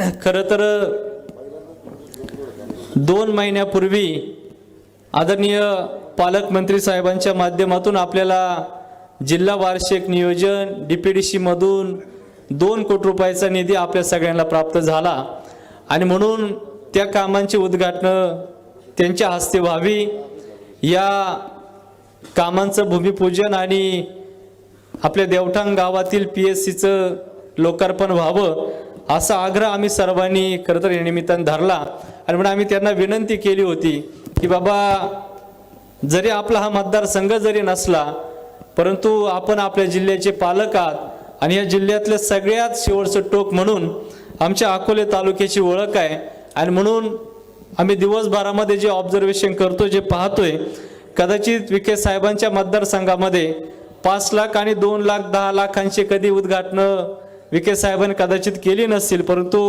खरं तर दोन महिन्यापूर्वी आदरणीय पालकमंत्री साहेबांच्या माध्यमातून आपल्याला जिल्हा वार्षिक नियोजन डी पी डी सीमधून दोन कोटी रुपयाचा निधी आपल्या सगळ्यांना प्राप्त झाला. आणि म्हणून त्या कामांची उद्घाटनं त्यांच्या हस्ते व्हावी. या कामांचं भूमिपूजन आणि आपल्या देवठाण गावातील पी एस सीचं लोकार्पण व्हावं. असा आग्रह आम्ही सर्वांनी खरं तर या निमित्तानं धरला. आणि म्हणून आम्ही त्यांना विनंती केली होती की बाबा जरी आपला हा मतदारसंघ जरी नसला परंतु आपण आपल्या जिल्ह्याचे पालक आहात आणि या जिल्ह्यातलं सगळ्यात शेवटचं टोक म्हणून आमच्या अकोले तालुक्याची ओळख आहे. आणि म्हणून आम्ही दिवसभरामध्ये जे ऑब्झर्वेशन करतो जे पाहतोय कदाचित विखे साहेबांच्या मतदारसंघामध्ये पाच लाख आणि दोन लाख दहा लाखांची कधी उद्घाटनं विखे साहेबांनी कदाचित केली नसतील परंतु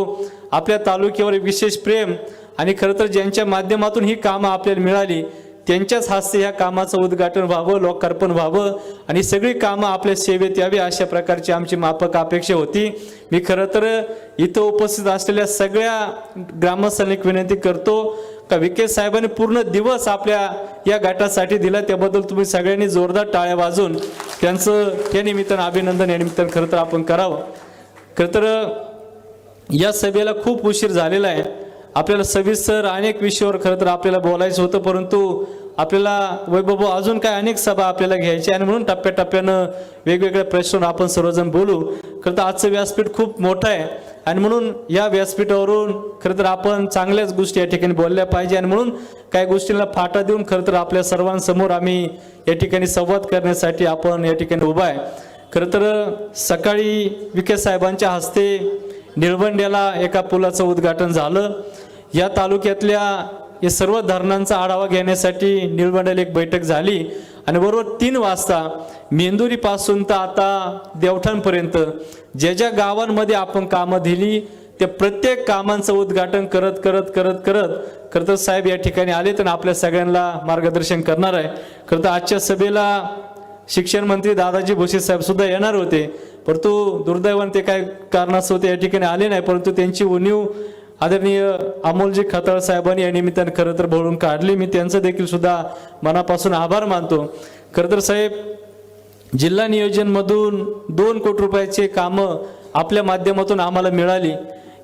आपल्या तालुक्यावर विशेष प्रेम आणि खरं तर ज्यांच्या माध्यमातून ही कामं आपल्याला मिळाली त्यांच्याच हस्ते ह्या कामाचं उद्घाटन व्हावं लोकार्पण व्हावं आणि सगळी कामं आपल्या सेवेत यावी अशा प्रकारची आमची माफक अपेक्षा होती. मी खरं तर इथं उपस्थित असलेल्या सगळ्या ग्रामस्थांनी विनंती करतो का विखे साहेबांनी पूर्ण दिवस आपल्या या गटासाठी दिला त्याबद्दल तुम्ही सगळ्यांनी जोरदार टाळ्या वाजून त्यांचं या निमित्तानं अभिनंदन या निमित्तानं खरं तर आपण करावं. खरं तर या सभेला खूप उशीर झालेला आहे. आपल्याला सविस्तर अनेक विषयावर खरं तर आपल्याला बोलायचं होतं परंतु आपल्याला वैभव अजून काय अनेक सभा आपल्याला घ्यायची आणि म्हणून टप्प्याटप्प्यानं वेगवेगळ्या प्रश्नावर आपण सर्वजण बोलू. खरं तर आजचं व्यासपीठ खूप मोठं आहे. आणि म्हणून या व्यासपीठावरून खरं तर आपण चांगल्याच गोष्टी या ठिकाणी बोलल्या पाहिजे. आणि म्हणून काही गोष्टींना फाटा देऊन खरं तर आपल्या सर्वांसमोर आम्ही या ठिकाणी संवाद करण्यासाठी आपण या ठिकाणी उभा आहे. खरं तर सकाळी विखे साहेबांच्या हस्ते निळवंड्याला एका पुलाचं उद्घाटन झालं. या तालुक्यातल्या या सर्व धरणांचा आढावा घेण्यासाठी निळवंड्याला एक बैठक झाली आणि बरोबर तीन वाजता मेंदुरीपासून तर आता देवठाणपर्यंत ज्या ज्या गावांमध्ये आपण कामं दिली त्या प्रत्येक कामांचं उद्घाटन करत करत करत करत खरं तर साहेब या ठिकाणी आले तर आपल्या सगळ्यांना मार्गदर्शन करणार आहे. खरं तर आजच्या सभेला शिक्षण मंत्री दादाजी भुसे साहेब सुद्धा येणार होते परंतु दुर्दैवाने ते काय कारणास्तव ते या ठिकाणी आले नाही परंतु त्यांची उणीव आदरणीय अमोलजी खताळ साहेबांनी या निमित्तानं खरं तर भरून काढली. मी त्यांचं देखील सुद्धा मनापासून आभार मानतो. खरं तर साहेब जिल्हा नियोजनमधून दोन कोटी रुपयाचे कामं आपल्या माध्यमातून आम्हाला मिळाली.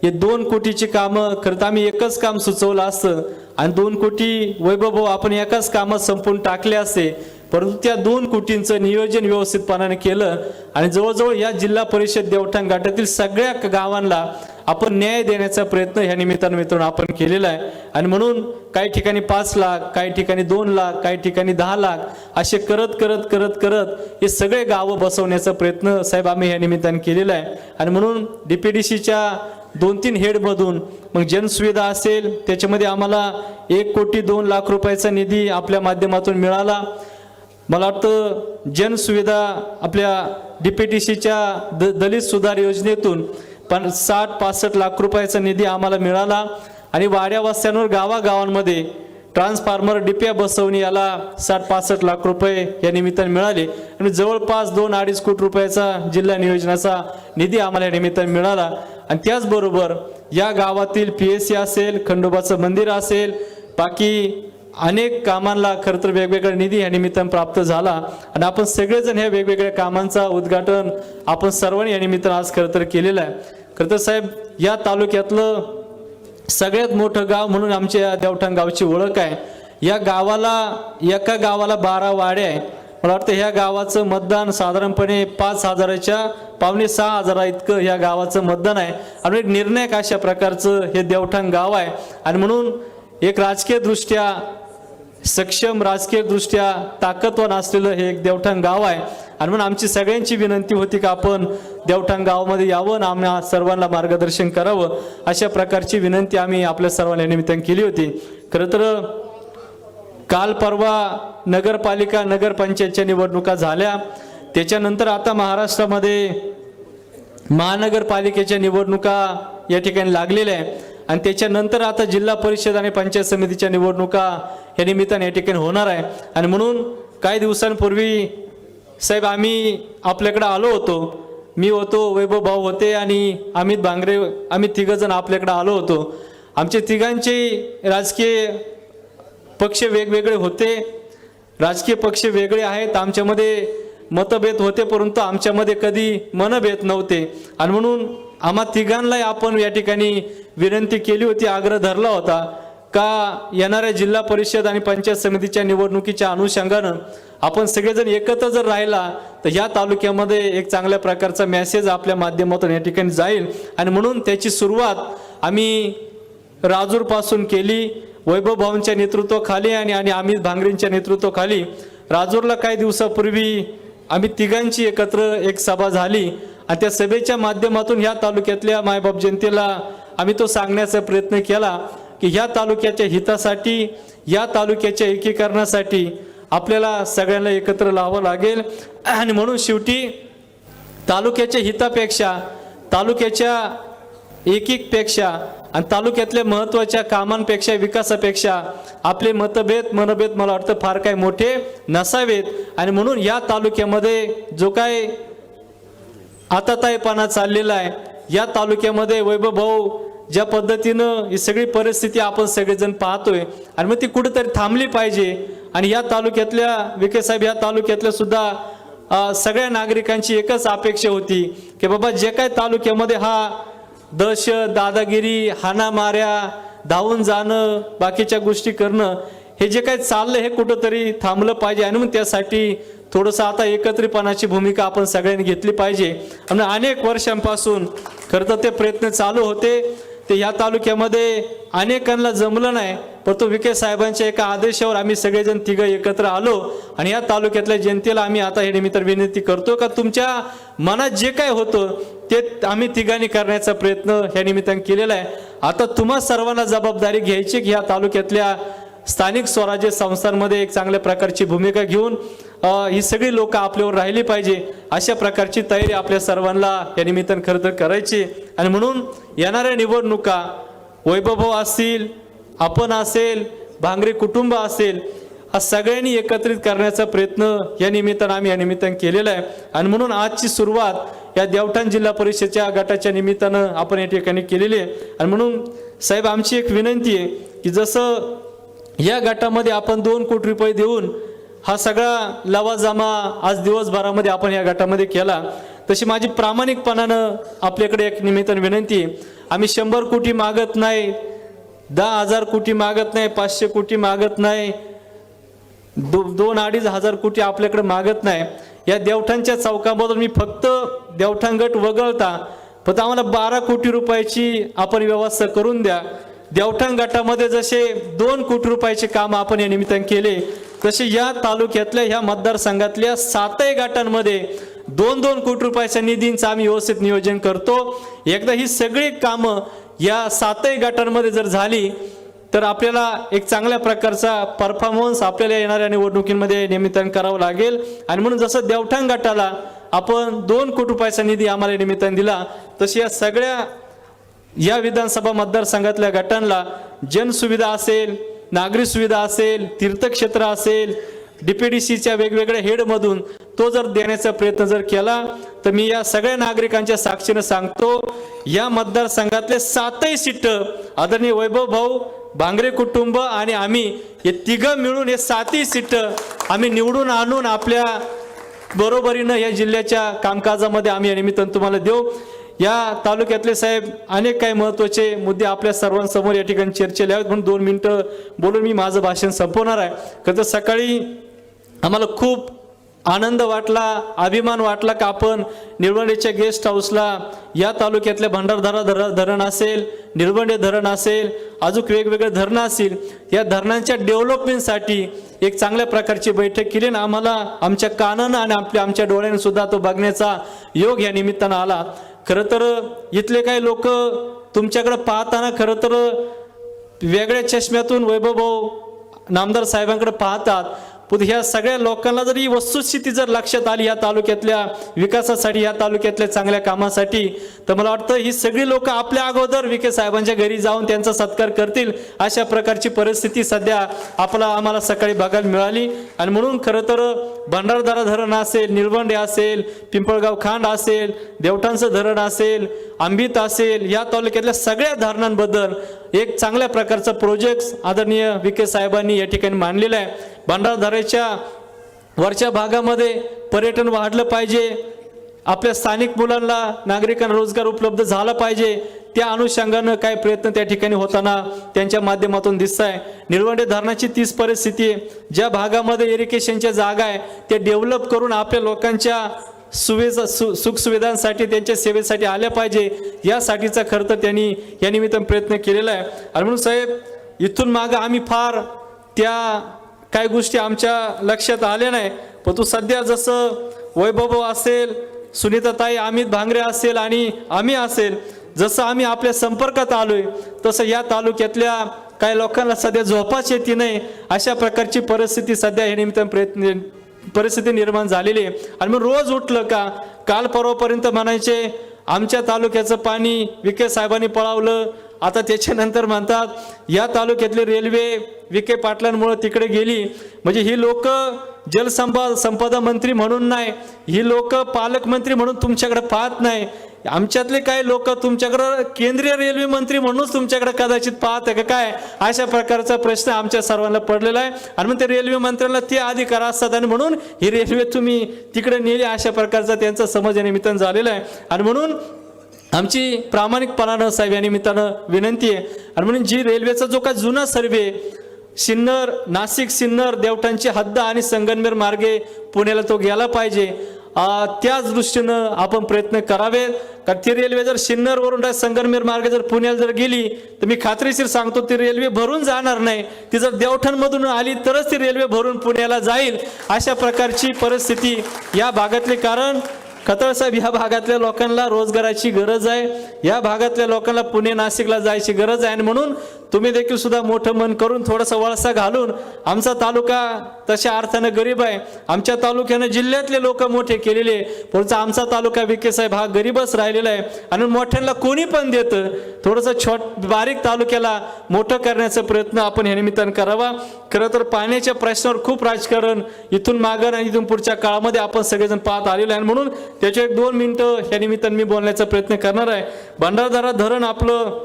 हे दोन कोटीची कामं खरं तर आम्ही एकच काम सुचवलं असतं आणि दोन कोटी वैभव आपण एकाच कामात संपून टाकले असते. परंतु त्या दोन कोटींचं नियोजन व्यवस्थितपणाने केलं आणि जवळजवळ या जिल्हा परिषद देवठाण गाठातील सगळ्या गावांना आपण न्याय देण्याचा प्रयत्न ह्या निमित्तानं मित्रांनो आपण केलेला आहे. आणि म्हणून काही ठिकाणी पाच लाख काही ठिकाणी दोन लाख काही ठिकाणी दहा लाख असे करत करत करत करत हे सगळे गावं बसवण्याचा प्रयत्न साहेब आम्ही ह्या निमित्तानं केलेला आहे. आणि म्हणून डी पी डी सीच्या दोन तीन हेडमधून मग जनसुविधा असेल त्याच्यामध्ये आम्हाला एक कोटी दोन लाख रुपयाचा निधी आपल्या माध्यमातून मिळाला. मला वाटतं जनसुविधा आपल्या डीपीटीसीच्या द दलित सुधार योजनेतून पण साठ पासष्ट लाख रुपयाचा निधी आम्हाला मिळाला आणि वाड्या वस्त्यांवर गावागावांमध्ये ट्रान्सफॉर्मर डिप्या बसवणी याला साठ पासष्ट लाख रुपये या निमित्ताने मिळाले. आणि जवळपास दोन अडीच कोटी रुपयाचा जिल्हा नियोजनाचा निधी आम्हाला या निमित्ताने मिळाला. आणि त्याचबरोबर या गावातील पी एस सी असेल खंडोबाचं मंदिर असेल बाकी अनेक कामांना खरं तर वेगवेगळा निधी या निमित्तानं प्राप्त झाला. आणि आपण सगळेजण ह्या वेगवेगळ्या कामांचा उद्घाटन आपण सर्वांनी या निमित्तानं आज खरं तर केलेलं आहे. खरं तर साहेब या तालुक्यातलं सगळ्यात मोठं गाव म्हणून आमच्या या देवठाण गावची ओळख आहे. या गावाला एका गावाला बारा वाड्या आहे. मला वाटतं ह्या गावाचं मतदान साधारणपणे पाच हजाराच्या पावणे सहा हजारा इतकं ह्या गावाचं मतदान आहे. आणि एक निर्णायक अशा प्रकारचं हे देवठाण गाव आहे. आणि म्हणून एक राजकीय दृष्ट्या सक्षम राजकीयदृष्ट्या ताकदवान असलेलं हे एक देवठाण गाव आहे. आणि म्हणून आमची सगळ्यांची विनंती होती का आपण देवठाण गावामध्ये यावं आणि आम्हा सर्वांना मार्गदर्शन करावं. अशा प्रकारची विनंती आम्ही आपल्या सर्वांना निमित्तानं केली होती. खरं तर काल परवा नगरपालिका नगरपंचायतच्या निवडणुका झाल्या. त्याच्यानंतर आता महाराष्ट्रामध्ये महानगरपालिकेच्या निवडणुका या ठिकाणी लागलेल्या आहे आणि त्याच्यानंतर आता जिल्हा परिषद आणि पंचायत समितीच्या निवडणुका या निमित्ताने या ठिकाणी होणार आहे. आणि म्हणून काही दिवसांपूर्वी साहेब आम्ही आपल्याकडे आलो होतो. मी होतो वैभव भाऊ होते आणि अमित भांगरे आम्ही तिघंजण आपल्याकडे आलो होतो. आमचे तिघांचे राजकीय पक्ष वेगवेगळे होते. राजकीय पक्ष वेगळे आहेत. आमच्यामध्ये मतभेद होते परंतु आमच्यामध्ये कधी मनभेद नव्हते. आणि म्हणून आम्हा तिघांनाही आपण या ठिकाणी विनंती केली होती आग्रह धरला होता का येणाऱ्या जिल्हा परिषद आणि पंचायत समितीच्या निवडणुकीच्या अनुषंगानं आपण सगळेजण एकत्र जर राहिला तर या तालुक्यामध्ये एक चांगल्या प्रकारचा मेसेज आपल्या माध्यमातून या ठिकाणी जाईल. आणि म्हणून त्याची सुरुवात आम्ही राजूरपासून केली वैभव भाऊंच्या नेतृत्वाखाली आणि आणि अमित भांगरींच्या नेतृत्वाखाली. राजूरला काही दिवसापूर्वी आम्ही तिघांची एकत्र एक सभा झाली. आणि त्या सभेच्या माध्यमातून ह्या तालुक्यातल्या मायबाप जनतेला आम्ही तो सांगण्याचा प्रयत्न केला की ह्या तालुक्याच्या हितासाठी या तालुक्याच्या एकीकरणासाठी आपल्याला सगळ्यांना एकत्र लावावं लागेल. आणि म्हणून शेवटी तालुक्याच्या हितापेक्षा तालुक्याच्या एकीकपेक्षा आणि तालुक्यातल्या महत्त्वाच्या कामांपेक्षा विकासापेक्षा आपले मतभेद मनभेद मला वाटतं फार काही मोठे नसावेत. आणि म्हणून या तालुक्यामध्ये जो काय आताताईपणा चाललेला आहे. या तालुक्यामध्ये वैभव भाऊ ज्या पद्धतीनं ही सगळी परिस्थिती आपण सगळेजण पाहतोय आणि मग ती कुठेतरी थांबली पाहिजे. आणि या तालुक्यातल्या विखे साहेब या तालुक्यातल्या सुद्धा सगळ्या नागरिकांची एकच अपेक्षा होती की बाबा जे काय तालुक्यामध्ये हा दहशत दादागिरी हाणामाऱ्या धावून जाणं बाकीच्या गोष्टी करणं हे जे काही चाललं हे कुठंतरी थांबलं पाहिजे. आणि मग त्यासाठी थोडंसं आता एकत्रितपणाची भूमिका आपण सगळ्यांनी घेतली पाहिजे. आणि अनेक वर्षांपासून खरं तर ते प्रयत्न चालू होते. ते या तालुक्यामध्ये अनेकांना जमलं नाही परंतु तो विखे साहेबांच्या एका आदेशावर आम्ही सगळेजण तिघं एकत्र आलो. आणि या तालुक्यातल्या जनतेला आम्ही आता हे निमित्त विनंती करतो का तुमच्या मनात जे काय होतं ते आम्ही तिघांनी करण्याचा प्रयत्न ह्या निमित्ताने केलेला आहे. आता तुम्हा सर्वांना जबाबदारी घ्यायची की ह्या तालुक्यातल्या स्थानिक स्वराज्य संस्थांमध्ये एक चांगल्या प्रकारची भूमिका घेऊन ही सगळी लोक आपल्यावर राहिली पाहिजे अशा प्रकारची तयारी आपल्या सर्वांना या निमित्तानं खरं तर करायची आणि म्हणून येणाऱ्या निवडणुका वैभव असतील आपण असेल भांगरे कुटुंब असेल हा सगळ्यांनी एकत्रित करण्याचा प्रयत्न या निमित्तानं आम्ही या निमित्तानं केलेला आहे. आणि म्हणून आजची सुरुवात या देवठाण जिल्हा परिषदेच्या गटाच्या निमित्तानं आपण या ठिकाणी केलेली आहे. आणि म्हणून साहेब आमची एक विनंती आहे की जसं या गटामध्ये आपण दोन कोटी रुपये देऊन हा सगळा लवाजमा आज दिवसभरामध्ये आपण या गटामध्ये केला. तशी माझी प्रामाणिकपणानं आपल्याकडे एक निमित्तानं विनंती आम्ही शंभर कोटी मागत नाही दहा हजार कोटी मागत नाही पाचशे कोटी मागत नाही दो दोन अडीच हजार कोटी आपल्याकडे मागत नाही. या देवठांच्या चौकामधून मी फक्त देवठाण गट वगळता फक्त आम्हाला बारा कोटी रुपयाची आपण व्यवस्था करून द्या. देवठाण गटामध्ये जसे दोन कोटी रुपयाचे काम आपण या निमित्ताने केले तसे या तालुक्यातल्या ह्या मतदारसंघातल्या सातही गटांमध्ये दोन दोन कोटी रुपयाच्या निधींचं आम्ही व्यवस्थित नियोजन करतो. एकदा ही सगळी कामं या सातही गटांमध्ये जर झाली तर आपल्याला एक चांगल्या प्रकारचा परफॉर्मन्स आपल्याला येणाऱ्या निवडणुकीमध्ये निमित्तानं करावं लागेल. आणि म्हणून जसं देवठाण गटाला आपण दोन कोटी रुपयाचा निधी आम्हाला निमित्तानं दिला तशी या सगळ्या या विधानसभा मतदारसंघातल्या गटांना जनसुविधा असेल नागरी सुविधा असेल तीर्थक्षेत्र असेल डीपीडीसीच्या वेगवेगळ्या हेडमधून तो जर देण्याचा प्रयत्न जर केला तर मी या सगळ्या नागरिकांच्या साक्षीनं सांगतो या मतदारसंघातले सातही सीट आदरणीय वैभव भाऊ भांगरे कुटुंब आणि आम्ही हे तिघं मिळून हे सातही सीट आम्ही निवडून आणून आपल्या बरोबरीनं या जिल्ह्याच्या कामकाजामध्ये आम्ही या निमित्तानं तुम्हाला देऊ. या तालुक्यातले साहेब अनेक काही महत्त्वाचे मुद्दे आपल्या सर्वांसमोर या ठिकाणी चर्चेले आहेत म्हणून दोन मिनटं बोलून मी माझं भाषण संपवणार आहे. खरं तर सकाळी आम्हाला खूप आनंद वाटला अभिमान वाटला का आपण निळवंडेच्या गेस्ट हाऊसला या तालुक्यातल्या भंडारधारा धर धरण असेल निळवंडे धरण असेल अजून वेगवेगळे धरणं असतील या धरणांच्या डेव्हलपमेंटसाठी एक चांगल्या प्रकारची बैठक केली ना आम्हाला आमच्या कानानं आणि आपल्या आमच्या डोळ्याने सुद्धा तो बघण्याचा योग या निमित्तानं आला. खरं तर इथले काही लोक तुमच्याकडे पाहताना खरं तर वेगळ्या चष्म्यातून वैभव नामदार साहेबांकडे पाहतात. पण ह्या सगळ्या लोकांना जर ही वस्तुस्थिती जर लक्षात आली या तालुक्यातल्या विकासासाठी या तालुक्यातल्या चांगल्या कामासाठी तर मला वाटतं ही सगळी लोक आपल्या अगोदर विखे साहेबांच्या घरी जाऊन त्यांचा सत्कार करतील अशा प्रकारची परिस्थिती सध्या आपला आम्हाला सकाळी बघायला मिळाली. आणि म्हणून खरं तर भंडारदारा धरण असेल निळवंडे असेल पिंपळगाव खांड असेल देवठांचं धरण असेल आंबित असेल या तालुक्यातल्या सगळ्या धरणांबद्दल एक चांगल्या प्रकारचा प्रोजेक्ट आदरणीय विखे साहेबांनी या ठिकाणी मांडलेला आहे. भंडारदऱ्याच्या वरच्या भागामध्ये पर्यटन वाढलं पाहिजे. आपल्या स्थानिक मुलांना नागरिकांना रोजगार उपलब्ध झाला पाहिजे. त्या अनुषंगानं काय प्रयत्न त्या ठिकाणी होताना त्यांच्या माध्यमातून दिसत आहे निळवंडे धरणाची तीच परिस्थिती आहे. ज्या भागामध्ये इरिगेशनच्या जागा आहे ते डेव्हलप करून आपल्या लोकांच्या सुविधा सु सुखसुविधांसाठी त्यांच्या सेवेसाठी आल्या पाहिजे. यासाठीचा खर्च त्यांनी या निमित्तानं प्रयत्न केलेला आहे. आणि म्हणून साहेब इथून मागं आम्ही फार त्या काही गोष्टी आमच्या लक्षात आल्या नाही पण तू सध्या जसं वैभव असेल सुनीताताई अमित भांगरे असेल आणि आम्ही असेल जसं आम्ही आपल्या संपर्कात आलो आहे तसं या तालुक्यातल्या काही लोकांना सध्या झोपाच येते नाही अशा प्रकारची परिस्थिती सध्या हे निमित्तानं प्रयत्न परिस्थिती निर्माण झालेली आहे. आणि मग रोज उठलं का? काल परवापर्यंत म्हणायचे आमच्या तालुक्याचं पाणी विखे साहेबांनी पळावलं आता त्याच्यानंतर म्हणतात या तालुक्यातली रेल्वे विखे पाटलांमुळं तिकडे गेली. म्हणजे ही लोक जलसंपा संपदा मंत्री म्हणून नाही ही लोक पालकमंत्री म्हणून तुमच्याकडे पाहत नाही. आमच्यातले काही लोक तुमच्याकडं केंद्रीय रेल्वे मंत्री म्हणूनच तुमच्याकडे कदाचित पाहत आहे का काय? अशा प्रकारचा प्रश्न आमच्या सर्वांना पडलेला आहे. आणि मग ते रेल्वे मंत्र्याला ते अधिकार असतात आणि म्हणून ही रेल्वे तुम्ही तिकडे नेली अशा प्रकारचा त्यांचा समज या निमित्तानं झालेला आहे. आणि म्हणून आमची प्रामाणिकपणानं साहेब या निमित्तानं विनंती आहे. आणि म्हणून जी रेल्वेचा जो काय जुना सर्वे सिन्नर नाशिक सिन्नर देवठांची हद्द आणि संगनमेर मार्गे पुण्याला तो गेला पाहिजे. त्याच दृष्टीनं आपण प्रयत्न करावे. कारण ती रेल्वे जर सिन्नरवरून संगनमेर मार्गे जर पुण्याला जर गेली तर मी खात्रीशीर सांगतो ती रेल्वे भरून जाणार नाही. ती जर देवठांमधून आली तरच ती रेल्वे भरून पुण्याला जाईल. अशा प्रकारची परिस्थिती या भागातले. कारण साहेब ह्या भागातल्या लोकांना रोजगाराची गरज आहे. या भागातल्या लोकांना पुणे नाशिकला जायची गरज आहे. आणि म्हणून तुम्ही देखील सुद्धा मोठं मन करून थोडासा वळसा घालून आमचा तालुका तशा अर्थानं गरीब आहे. आमच्या तालुक्यानं जिल्ह्यातले लोक मोठे केलेले पुढचा आमचा तालुका विखे साहेब हा गरीबच राहिलेला आहे. आणि मोठ्यांना कोणी पण देतं थोडंसं छोट बारीक तालुक्याला मोठं करण्याचा प्रयत्न आपण या निमित्तानं करावा. खरं तर पाण्याच्या प्रश्नावर खूप राजकारण इथून मागं आणि इथून पुढच्या काळामध्ये आपण सगळेजण पाहत आलेलो आहे. म्हणून त्याचे एक दोन मिनिटं या निमित्तानं मी बोलण्याचा प्रयत्न करणार आहे. भंडारदारा धरण आपलं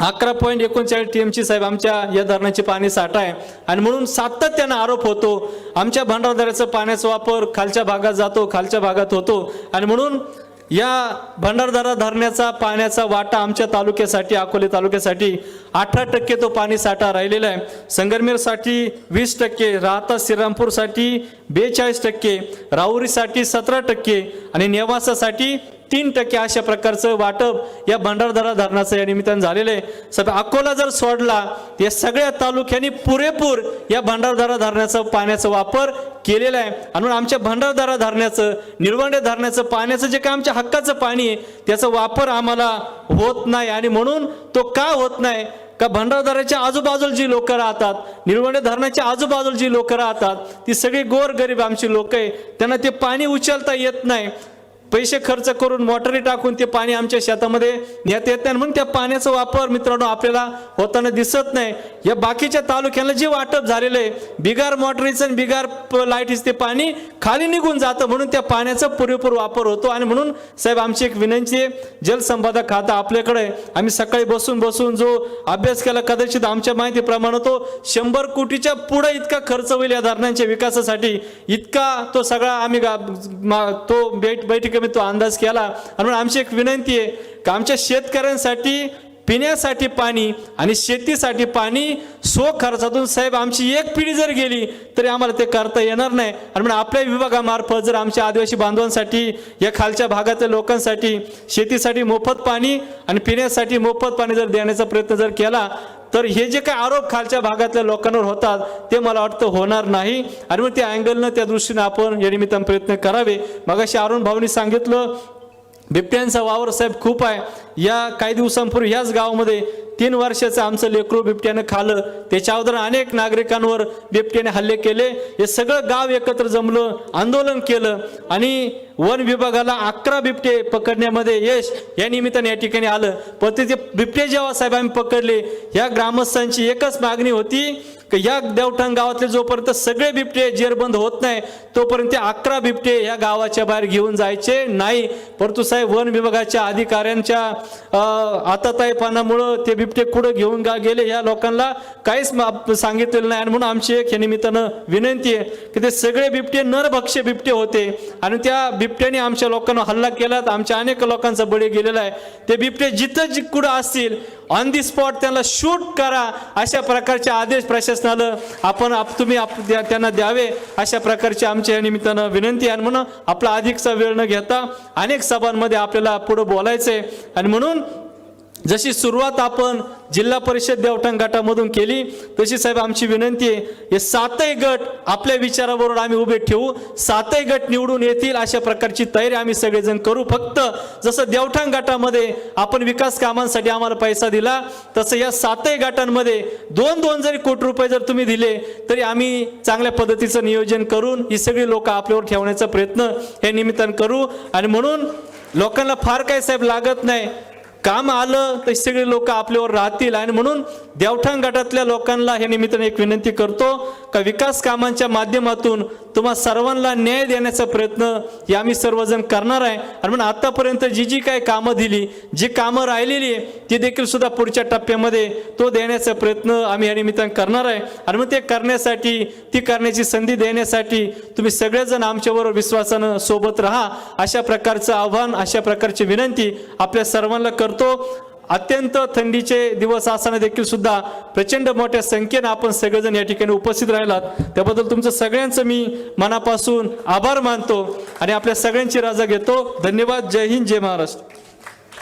अकरा पॉईंट एकोणचाळीस टी एमची साहेब आमच्या या धरणाची पाणी साठा आहे. आणि म्हणून सातत्यानं आरोप होतो आमच्या भंडारदऱ्याचं पाण्याचा वापर खालच्या भागात जातो खालच्या भागात होतो. आणि म्हणून या भंडारदरा धरणाचा पाण्याचा वाटा आमच्या तालुक्यासाठी अकोले तालुक्यासाठी अठरा टक्के तो पाणी साठा राहिलेला आहे. संगरमेरसाठी वीस टक्के राहता श्रीरामपूरसाठी बेचाळीस टक्के राहुरीसाठी सतरा टक्के आणि नेवासासाठी तीन टक्के अशा प्रकारचं वाटप या भंडारदरा धरणाचं या निमित्तानं झालेलं आहे. सब अकोला जर सोडला या सगळ्या तालुक्यांनी पुरेपूर या भंडारदरा धरणाचा पाण्याचा वापर केलेला आहे. आणि म्हणून आमच्या भंडारदरा धरणाचं निळवंडे धरणाचं पाण्याचं जे काय आमच्या हक्काचं पाणी आहे त्याचा वापर आम्हाला होत नाही. आणि म्हणून तो का होत नाही? का भंडारदऱ्याच्या आजूबाजूला जी लोक राहतात निळवंडे धरणाच्या आजूबाजूला जी लोक राहतात ती सगळी गोर गरीब आमची लोक आहे. त्यांना ते पाणी उचलता येत नाही. पैसे खर्च करून मोटरी टाकून ते पाणी आमच्या शेतामध्ये नेत येत नाही. म्हणून त्या पाण्याचा वापर मित्रांनो आपल्याला होताना दिसत नाही. या बाकीच्या तालुक्यांना जे वाटप झालेलं आहे बिगार मोटरीचं आणि बिगार प- लाईटीचं ते पाणी खाली निघून जातं म्हणून त्या पाण्याचा पुरेपूर वापर होतो. आणि म्हणून साहेब आमची एक विनंती आहे जलसंपादक खाता आपल्याकडे आम्ही सकाळी बसून बसून जो अभ्यास केला कदाचित आमच्या माहितीप्रमाणे तो शंभर कोटीच्या पुढे इतका खर्च होईल या धरणांच्या विकासासाठी. इतका तो सगळा आम्ही गा- तो बैठ कमी तो अंदाज केला. आणि म्हणून आमची एक विनंती आहे की आमच्या शेतकऱ्यांसाठी पिण्यासाठी पाणी आणि शेतीसाठी पाणी सो खर्चातून साहेब आमची एक पिढी जर गेली तरी आम्हाला ते करता येणार नाही. आणि म्हणून आपल्या विभागामार्फत जर आमच्या आदिवासी बांधवांसाठी या खालच्या भागातल्या लोकांसाठी शेतीसाठी मोफत पाणी आणि पिण्यासाठी मोफत पाणी जर देण्याचा प्रयत्न जर केला तर हे जे काही आरोप खालच्या भागातल्या लोकांवर होतात ते मला वाटतं होणार नाही. आणि मग त्या अँगलनं त्या दृष्टीनं आपण या निमित्तानं प्रयत्न करावे. मगाशी अरुण भाऊनी सांगितलं बिबट्यांचा वावर साहेब खूप आहे. या काही दिवसांपूर्वी ह्याच गावामध्ये तीन वर्षाचं आमचं लेकरू बिबट्यानं खालं त्याच्या अगोदर अनेक नागरिकांवर बिबट्याने हल्ले केले. हे सगळं गाव एकत्र जमलं आंदोलन केलं आणि वन विभागाला अकरा बिबटे पकडण्यामध्ये यश या निमित्ताने या ठिकाणी आलं. पण ते बिबटे जेव्हा साहेब आम्ही पकडले ह्या ग्रामस्थांची एकच मागणी होती की या देवठाण गावातले जोपर्यंत सगळे बिबटे जेरबंद होत नाही तोपर्यंत ते अकरा बिबटे या गावाच्या बाहेर घेऊन जायचे नाही. परंतु साहेब वन विभागाच्या अधिकाऱ्यांच्या आताताईपणामुळं ते बिबटे कुठं घेऊन गा गेले या लोकांना काहीच मा- सांगितलेलं नाही. आणि म्हणून आमची एक या निमित्तानं विनंती आहे की ते सगळे बिबटे नरभक्ष बिबटे होते. आणि त्या बिबट्याने आमच्या लोकांना हल्ला केला आमच्या अनेक लोकांचा बळी गेलेला आहे. ते बिबटे जिथं जि कुठं असतील ऑन दी स्पॉट त्यांना शूट करा. अशा प्रकारचे आदेश प्रशासनाला आपण आप- तुम्ही आप- त्यांना द्यावे. अशा प्रकारची आमच्या या निमित्तानं विनंती आहे. आणि म्हणून आपला अधिकचा वेळ न घेता अनेक सभांमध्ये आपल्याला पुढे बोलायचंय. आणि म्हणून जशी सुरुवात आपण जिल्हा परिषद देवटण गटामधून केली तशी साहेब आमची विनंती आहे हे सातही गट आपल्या विचाराबरोबर आम्ही उभे ठेवू सातही गट निवडून येतील अशा प्रकारची तयारी आम्ही सगळेजण करू. फक्त जसं देवठाण गटामध्ये आपण विकास कामांसाठी आम्हाला पैसा दिला तसं या सातही गटांमध्ये दोन दोन जरी कोटी रुपये जर तुम्ही दिले तरी आम्ही चांगल्या पद्धतीचं नियोजन करून ही सगळी लोक आपल्यावर ठेवण्याचा प्रयत्न हे निमित्तानं करू. आणि म्हणून लोकांना फार काही साहेब लागत नाही. काम आलं तर सगळे लोक आपल्यावर राहतील. आणि म्हणून देवठाण गटातल्या लोकांना हे निमित्ताने एक विनंती करतो का विकास कामांच्या माध्यमातून तुम्हा सर्वांना न्याय देण्याचा प्रयत्न हे आम्ही सर्वजण करणार आहे. आणि म्हणून आतापर्यंत जी जी काही कामं दिली जी कामं राहिलेली आहे ती देखील सुद्धा पुढच्या टप्प्यामध्ये तो देण्याचा प्रयत्न आम्ही या निमित्ताने करणार आहे. आणि मग ते करण्यासाठी ती करण्याची संधी देण्यासाठी तुम्ही सगळेजण आमच्याबरोबर विश्वासानं सोबत राहा. अशा प्रकारचं आव्हान अशा प्रकारची विनंती आपल्या सर्वांना कर करतो. अत्यंत थंडीचे दिवस असताना देखील सुद्धा प्रचंड मोठ्या संख्येनं आपण सगळेजण या ठिकाणी उपस्थित राहिलात. त्याबद्दल तुमचं सगळ्यांचं मी मनापासून आभार मानतो आणि आपल्या सगळ्यांची राजा घेतो. धन्यवाद. जय हिंद. जय महाराष्ट्र.